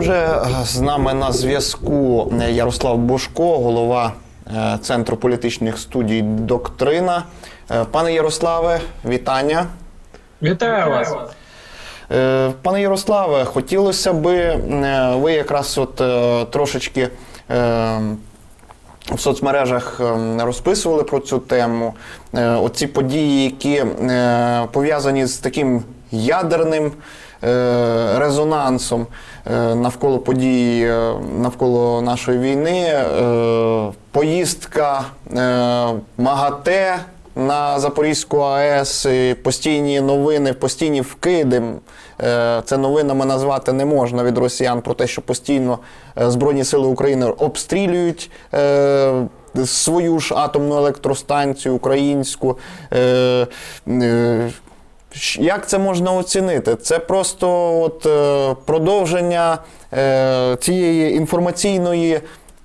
Отже, з нами на зв'язку Ярослав Бошко, голова е, Центру політичних студій Доктрина. Е, Пане Ярославе, вітання. Вітаю вас. Е, Пане Ярославе, хотілося би, ви якраз от трошечки в соцмережах розписували про цю тему. Оці події, які пов'язані з таким ядерним резонансом е, навколо подій, е, навколо нашої війни, е, поїздка е, МАГАТЕ на Запорізьку АЕС, постійні новини, постійні вкиди. Е, Це новинами назвати не можна від росіян про те, що постійно е, Збройні Сили України обстрілюють. е, Свою ж атомну електростанцію українську. Е, е, Як це можна оцінити? Це просто от, е, продовження е, цієї інформаційної,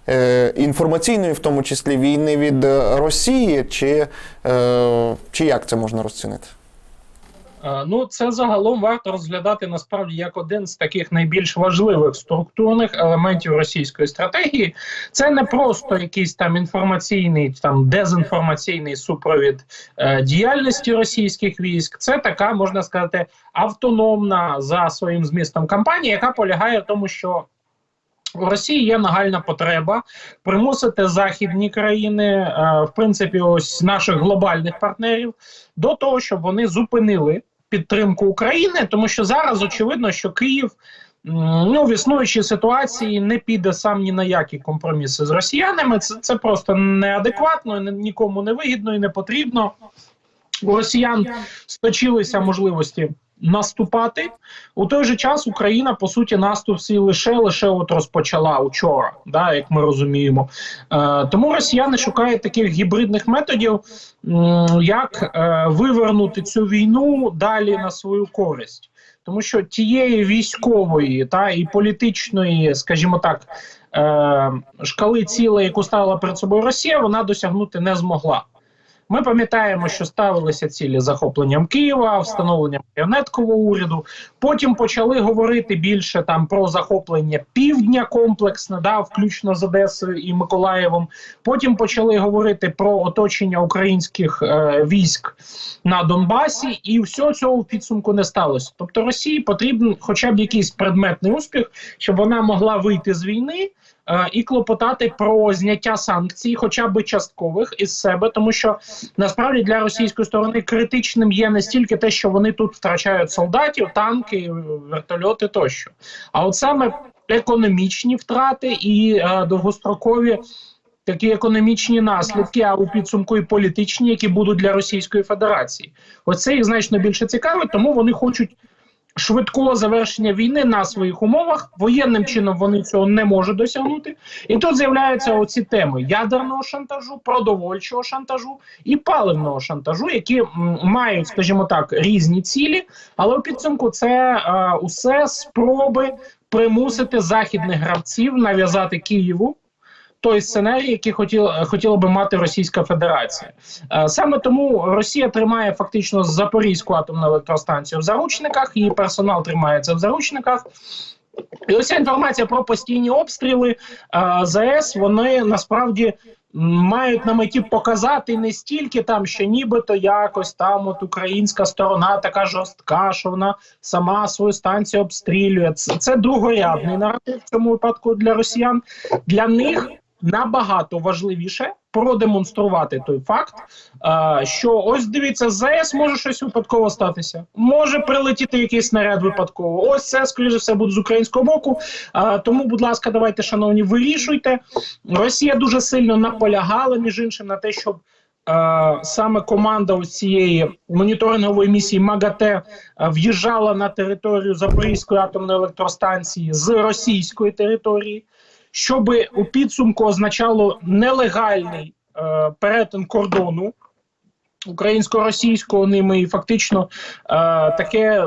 е, інформаційної, в тому числі, війни від е, Росії, чи, е, чи як це можна розцінити? Е, Ну, це загалом варто розглядати насправді як один з таких найбільш важливих структурних елементів російської стратегії. Це не просто якийсь там інформаційний, там дезінформаційний супровід е, діяльності російських військ. Це така, можна сказати, автономна за своїм змістом кампанія, яка полягає в тому, що у Росії є нагальна потреба примусити західні країни, е, в принципі, ось наших глобальних партнерів, до того, щоб вони зупинили підтримку України, тому що зараз очевидно, що Київ ну, в існуючій ситуації не піде сам ні на які компроміси з росіянами. Це, це просто неадекватно, нікому не вигідно і не потрібно. У росіян сточилися можливості наступати. У той же час Україна, по суті, наступ свій лише лише от розпочала учора, да, як ми розуміємо. Е, тому росіяни шукають таких гібридних методів, як е, вивернути цю війну далі на свою користь. Тому що тієї військової та і політичної, скажімо так, е, шкали цілей, яку ставила перед собою Росія, вона досягнути не змогла. Ми пам'ятаємо, що ставилися цілі захопленням Києва, встановленням маріонеткового уряду. Потім почали говорити більше там про захоплення півдня комплексне, да, включно з Одесою і Миколаєвом. Потім почали говорити про оточення українських е, військ на Донбасі, і всього цього в підсумку не сталося. Тобто Росії потрібен хоча б якийсь предметний успіх, щоб вона могла вийти з війни. Е, І клопотати про зняття санкцій, хоча б часткових із себе, тому що насправді для російської сторони критичним є не стільки те, що вони тут втрачають солдатів, танки, вертольоти тощо, а от саме економічні втрати і е, довгострокові такі економічні наслідки, а у підсумку і політичні, які будуть для Російської Федерації. Оце їх значно більше цікавить, тому вони хочуть. Швидкого завершення війни на своїх умовах. Воєнним чином вони цього не можуть досягнути, і тут з'являються оці теми ядерного шантажу, продовольчого шантажу і паливного шантажу, які мають, скажімо так, різні цілі, але у підсумку це е, усе спроби примусити західних гравців нав'язати Києву той сценарій, який хотіла, хотіла би мати Російська Федерація. Е, Саме тому Росія тримає фактично Запорізьку атомну електростанцію в заручниках, її персонал тримається в заручниках. І ось ця інформація про постійні обстріли е, ЗАЕС, вони насправді мають на меті показати не стільки там, що нібито якось там от українська сторона така жорстка, що вона сама свою станцію обстрілює. Це, це другорядний наратив в цьому випадку для росіян. Для них набагато важливіше продемонструвати той факт, е, що ось дивіться, з ЗАЕС може щось випадково статися. Може прилетіти якийсь снаряд випадково. Ось це, скоріше все, буде з українського боку. Е, тому, будь ласка, давайте, шановні, вирішуйте. Росія дуже сильно наполягала, між іншим, на те, щоб. Е, саме команда цієї моніторингової місії МАГАТЕ в'їжджала на територію Запорізької атомної електростанції з російської території, щоб у підсумку означало нелегальний е, перетин кордону українсько-російського ними, і фактично е, таке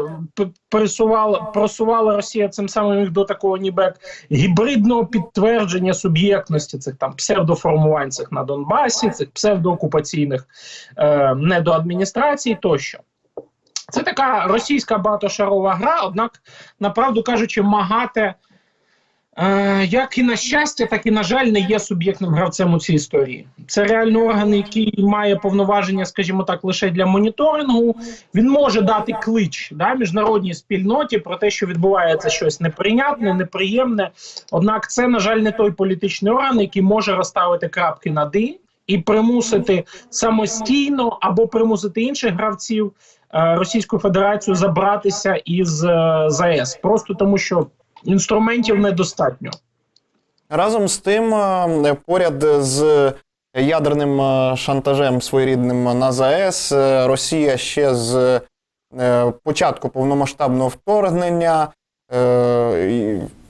пересувала просувала Росія цим самим їх до такого, ніби як гібридного підтвердження суб'єктності цих там псевдоформувань цих на Донбасі, цих псевдоокупаційних е, недоадміністрацій тощо. Це така російська багатошарова гра, однак, направду кажучи, МАГАТЕ як і на щастя, так і на жаль, не є суб'єктним гравцем у цій історії. Це реальний орган, який має повноваження, скажімо так, лише для моніторингу. Він може дати клич да, міжнародній спільноті про те, що відбувається щось неприйнятне, неприємне. Однак, це на жаль не той політичний орган, який може розставити крапки над «і» і примусити самостійно або примусити інших гравців е, Російську Федерацію забратися із е, ЗАЕС, просто тому що інструментів недостатньо. Разом з тим, е, поряд з ядерним е, шантажем своєрідним на ЗАЕС, е, Росія ще з початку повномасштабного вторгнення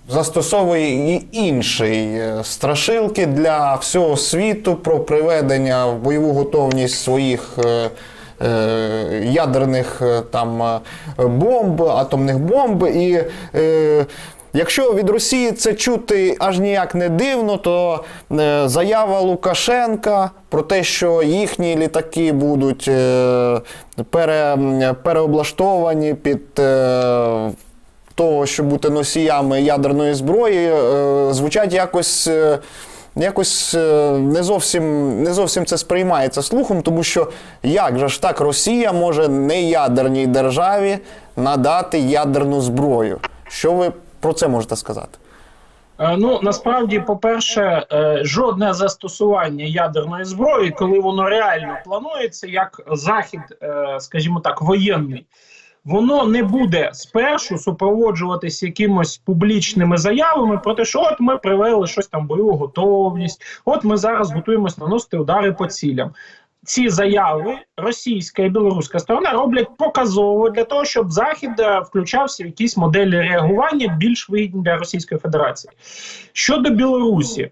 застосовує і інші страшилки для всього світу про приведення в бойову готовність своїх. Ядерних там бомб, атомних бомб, і Якщо від Росії це чути аж ніяк не дивно, то е, заява Лукашенка про те, що їхні літаки будуть е, пере, переоблаштовані під е, того, щоб бути носіями ядерної зброї, звучать якось. Якось не зовсім, не зовсім це сприймається слухом, тому що як же ж так Росія може неядерній державі надати ядерну зброю? Що ви про це можете сказати? Е, Ну насправді, по-перше, е, жодне застосування ядерної зброї, коли воно реально планується, як захід, е, скажімо так, воєнний, воно не буде спершу супроводжуватись якимось публічними заявами про те, що от ми привели щось там бойову готовність, от ми зараз готуємось наносити удари по цілям. Ці заяви російська і білоруська сторона роблять показово для того, щоб захід е, включався в якісь моделі реагування більш вигідні для Російської Федерації. Щодо Білорусі,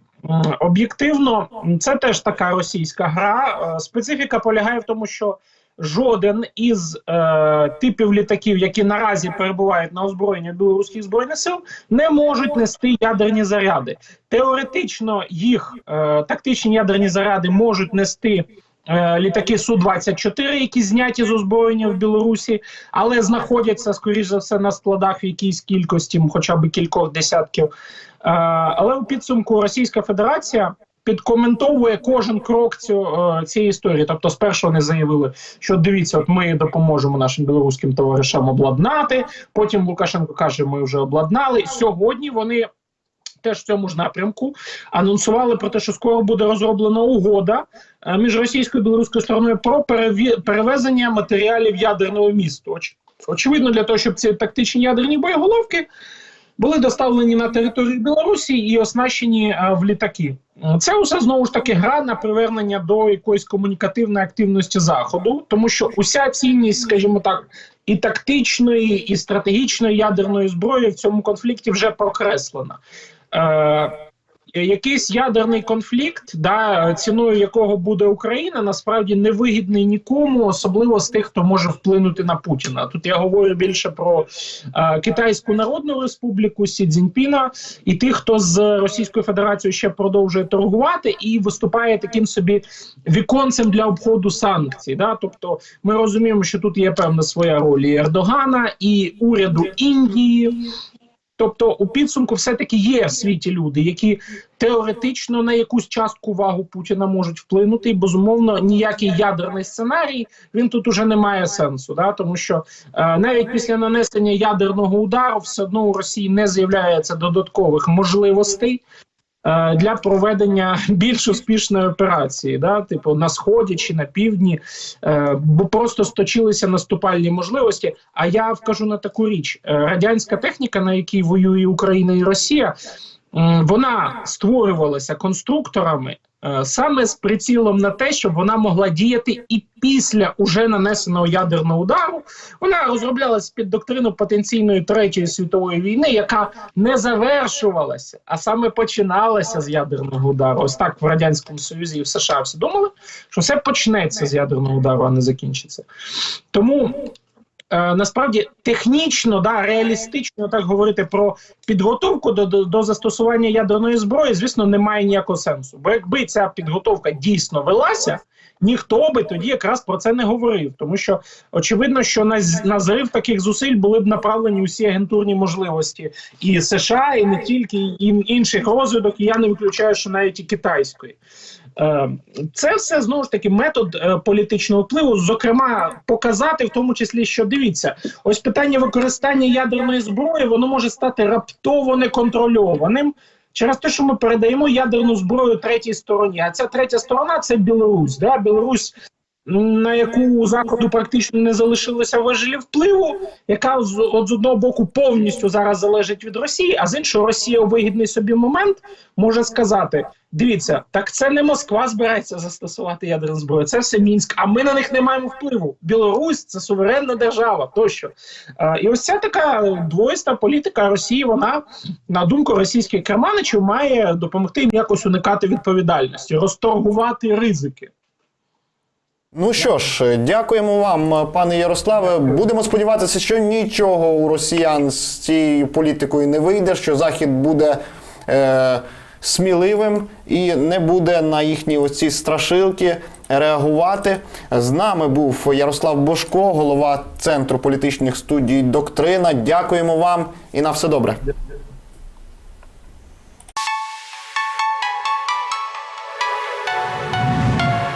об'єктивно, це теж така російська гра. Е, Специфіка полягає в тому, що жоден із е, типів літаків, які наразі перебувають на озброєнні білоруських збройних сил, не можуть нести ядерні заряди. Теоретично їх е, тактичні ядерні заряди можуть нести. Е, Літаки су 24 які зняті з озброєння в Білорусі, але знаходяться скоріш за все на складах в якійсь кількості, хоча б кількох десятків. Е, Але у підсумку Російська Федерація підкоментовує кожен крок цю, е, цієї історії. Тобто, спершу вони заявили, що дивіться, от ми допоможемо нашим білоруським товаришам обладнати. Потім Лукашенко каже, ми вже обладнали. Сьогодні вони. Теж в цьому ж напрямку анонсували про те, що скоро буде розроблена угода е, між російською і білоруською стороною про перевезення матеріалів ядерного місту. Оч- Очевидно, для того, щоб ці тактичні ядерні боєголовки були доставлені на територію Білорусі і оснащені е, в літаки. Це усе знову ж таки гра на привернення до якоїсь комунікативної активності заходу, тому що уся цінність, скажімо так, і тактичної, і стратегічної ядерної зброї в цьому конфлікті вже прокреслена. Е, Якийсь ядерний конфлікт, да, ціною якого буде Україна, насправді не вигідний нікому, особливо з тих, хто може вплинути на Путіна. Тут я говорю більше про е, Китайську Народну Республіку Сі Цзіньпіна і тих, хто з Російською Федерацією ще продовжує торгувати і виступає таким собі віконцем для обходу санкцій. Да? Тобто, ми розуміємо, що тут є певна своя роль і Ердогана і уряду Індії. Тобто, у підсумку, все-таки є в світі люди, які теоретично на якусь частку вагу Путіна можуть вплинути, і безумовно ніякий ядерний сценарій він тут уже не має сенсу, да? тому що е, навіть після нанесення ядерного удару все одно у Росії не з'являється додаткових можливостей. Е, Для проведення більш успішної операції, да, типу на сході чи на півдні, е, бо просто сточилися наступальні можливості. А я вкажу на таку річ: Е, радянська техніка, на якій воює Україна і Росія, вона створювалася конструкторами саме з прицілом на те, щоб вона могла діяти і після уже нанесеного ядерного удару. Вона розроблялась під доктрину потенційної третьої світової війни, яка не завершувалася, а саме починалася з ядерного удару. Ось так в радянському союзі і в США всі думали, що все почнеться з ядерного удару, а не закінчиться. Тому е, насправді технічно, да, реалістично так говорити про підготовку до, до, до застосування ядерної зброї, звісно, немає ніякого сенсу. Бо якби ця підготовка дійсно велася, ніхто би тоді якраз про це не говорив. Тому що очевидно, що на, на зрив таких зусиль були б направлені усі агентурні можливості і США, і не тільки і інших розвідок. І я не виключаю, що навіть і китайської. Е, Це все знову ж таки метод е, політичного впливу. Зокрема, показати в тому числі, що дивіться, ось питання використання ядерної зброї воно може стати раптово неконтрольованим. Через те, що ми передаємо ядерну зброю третій стороні, а ця третя сторона це Білорусь. Да? Білорусь, на яку у заходу практично не залишилося важелі впливу, яка з, от з одного боку повністю зараз залежить від Росії, а з іншого Росія у вигідний собі момент може сказати: дивіться, так це не Москва збирається застосувати ядерну зброю, це все Мінськ. А ми на них не маємо впливу. Білорусь це суверенна держава. Тощо а, і ось ця така двоїста політика Росії. Вона на думку російських керманичів має допомогти їм якось уникати відповідальності, розторгувати ризики. Ну що ж, дякуємо вам, пане Ярославе. Будемо сподіватися, що нічого у росіян з цією політикою не вийде, що Захід буде е, сміливим і не буде на їхні оці страшилки реагувати. З нами був Ярослав Бошко, голова Центру політичних студій Доктрина. Дякуємо вам і на все добре.